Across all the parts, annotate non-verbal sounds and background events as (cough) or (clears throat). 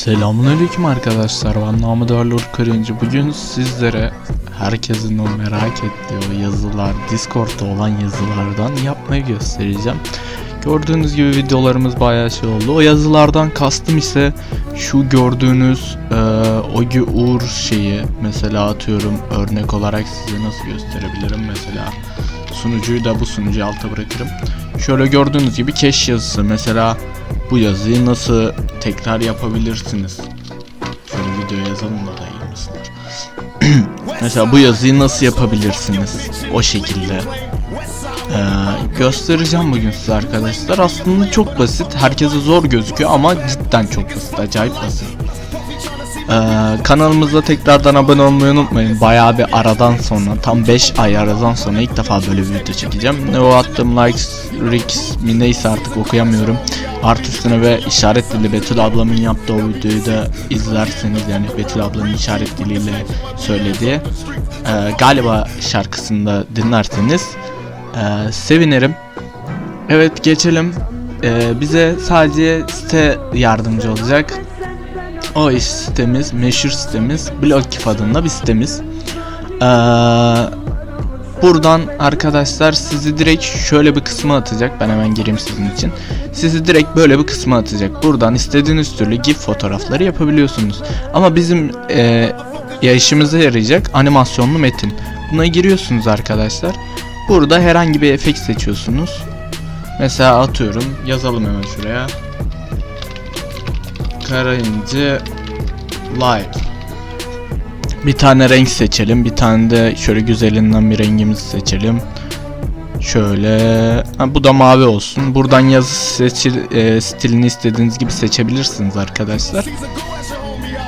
Selamünaleyküm arkadaşlar. Ben Namı Ağırlı Karıncı. Bugün sizlere herkesin o merak ettiği o yazılar, Discord'da olan yazılardan yapmayı göstereceğim. Gördüğünüz gibi videolarımız bayağı şey oldu. O yazılardan kastım ise şu gördüğünüz eee Ogi Uğur şeyi. Mesela atıyorum örnek olarak size nasıl gösterebilirim mesela. Sunucuyu da bu sunucuya alta bırakırım. Şöyle gördüğünüz gibi cache yazısı. Mesela bu yazıyı nasıl tekrar yapabilirsiniz? Şöyle video yazalım da dayılmasınlar. (clears throat) Mesela bu yazıyı nasıl yapabilirsiniz? O şekilde. Ee, göstereceğim bugün size arkadaşlar. Aslında çok basit. Herkese zor gözüküyor ama cidden çok basit. Acayip basit. Ee, kanalımıza tekrardan abone olmayı unutmayın. Bayağı bir aradan sonra, tam 5 ay aradan sonra ilk defa böyle bir video çekeceğim. Ne o attığım likes, rix mi neyse artık okuyamıyorum. Art üstüne ve işaret dili Betül ablamın yaptığı o videoyu da izlerseniz yani Betül ablanın işaret diliyle söylediği e, galiba şarkısında dinlerseniz e, sevinirim. Evet geçelim. E, bize sadece site yardımcı olacak. İş sitemiz, meşhur sitemiz Blockif adında bir sitemiz. Ee, buradan arkadaşlar sizi direkt şöyle bir kısma atacak. Ben hemen gireyim sizin için. Sizi direkt böyle bir kısma atacak. Buradan istediğiniz türlü GIF fotoğrafları yapabiliyorsunuz. Ama bizim e, ya işimize yarayacak animasyonlu metin. Buna giriyorsunuz arkadaşlar. Burada herhangi bir efekt seçiyorsunuz. Mesela atıyorum yazalım hemen şuraya. Karayıncı Live. Bir tane renk seçelim. Bir tane de şöyle güzelinden bir rengimizi seçelim. Şöyle. Ha, bu da mavi olsun. Buradan yazı seçil, e, stilini istediğiniz gibi seçebilirsiniz arkadaşlar.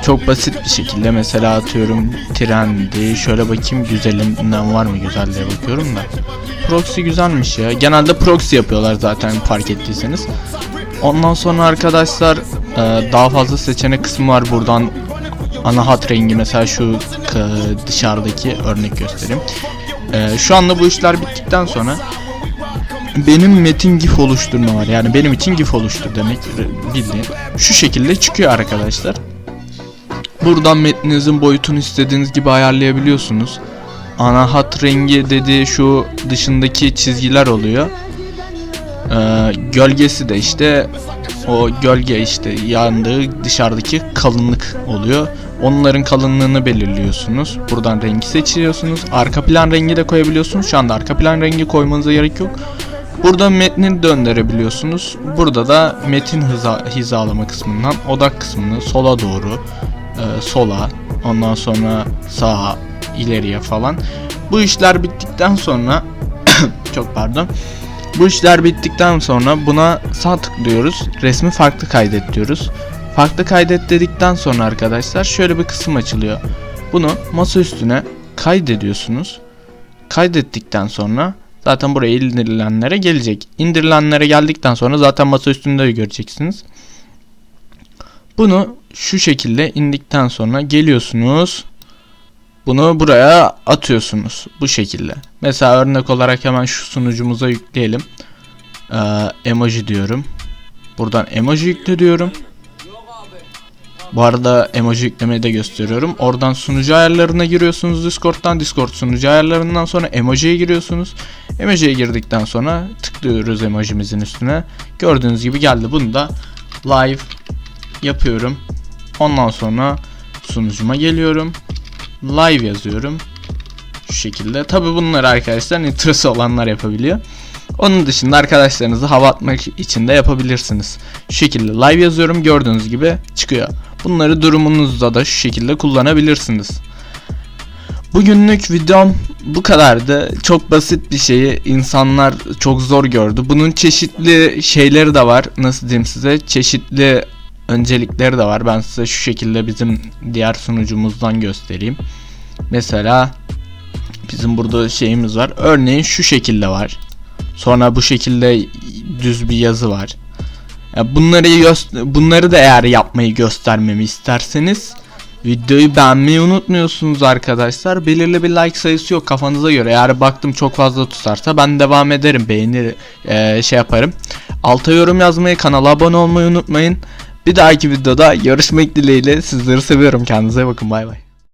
Çok basit bir şekilde mesela atıyorum trendi. Şöyle bakayım güzelinden var mı güzel diye bakıyorum da. Proxy güzelmiş ya. Genelde proxy yapıyorlar zaten fark ettiyseniz. Ondan sonra arkadaşlar e, daha fazla seçenek kısmı var buradan ana hat rengi mesela şu k- dışarıdaki örnek göstereyim. E, şu anda bu işler bittikten sonra benim metin gif oluşturma var. Yani benim için gif oluştur demek bildiğin. Şu şekilde çıkıyor arkadaşlar. Buradan metninizin boyutunu istediğiniz gibi ayarlayabiliyorsunuz. Ana hat rengi dediği şu dışındaki çizgiler oluyor. Ee, gölgesi de işte o gölge işte yandığı dışarıdaki kalınlık oluyor. Onların kalınlığını belirliyorsunuz. Buradan rengi seçiyorsunuz. Arka plan rengi de koyabiliyorsunuz. Şu anda arka plan rengi koymanıza gerek yok. Burada metni döndürebiliyorsunuz. Burada da metin hıza, hizalama kısmından odak kısmını sola doğru, e, sola, ondan sonra sağa, ileriye falan. Bu işler bittikten sonra (coughs) çok pardon. Bu işler bittikten sonra buna sağ tıklıyoruz. Resmi farklı kaydet diyoruz. Farklı kaydet dedikten sonra arkadaşlar şöyle bir kısım açılıyor. Bunu masa üstüne kaydediyorsunuz. Kaydettikten sonra zaten buraya indirilenlere gelecek. İndirilenlere geldikten sonra zaten masa üstünde de göreceksiniz. Bunu şu şekilde indikten sonra geliyorsunuz. Bunu buraya atıyorsunuz bu şekilde. Mesela örnek olarak hemen şu sunucumuza yükleyelim. Ee, emoji diyorum. Buradan emoji yükle diyorum. Bu arada emoji yüklemeyi de gösteriyorum. Oradan sunucu ayarlarına giriyorsunuz Discord'dan. Discord sunucu ayarlarından sonra emojiye giriyorsunuz. Emojiye girdikten sonra tıklıyoruz emojimizin üstüne. Gördüğünüz gibi geldi. Bunu da live yapıyorum. Ondan sonra sunucuma geliyorum live yazıyorum. Şu şekilde. Tabi bunları arkadaşlar nitrosu olanlar yapabiliyor. Onun dışında arkadaşlarınızı hava atmak için de yapabilirsiniz. Şu şekilde live yazıyorum gördüğünüz gibi çıkıyor. Bunları durumunuzda da şu şekilde kullanabilirsiniz. Bugünlük videom bu kadardı. Çok basit bir şeyi insanlar çok zor gördü. Bunun çeşitli şeyleri de var. Nasıl diyeyim size? Çeşitli öncelikleri de var. Ben size şu şekilde bizim diğer sunucumuzdan göstereyim. Mesela bizim burada şeyimiz var. Örneğin şu şekilde var. Sonra bu şekilde düz bir yazı var. Bunları bunları da eğer yapmayı göstermemi isterseniz videoyu beğenmeyi unutmuyorsunuz arkadaşlar. Belirli bir like sayısı yok kafanıza göre. Eğer baktım çok fazla tutarsa ben devam ederim. Beğeni e, şey yaparım. Alta yorum yazmayı, kanala abone olmayı unutmayın. Bir dahaki videoda görüşmek dileğiyle sizleri seviyorum. Kendinize bakın bay bay.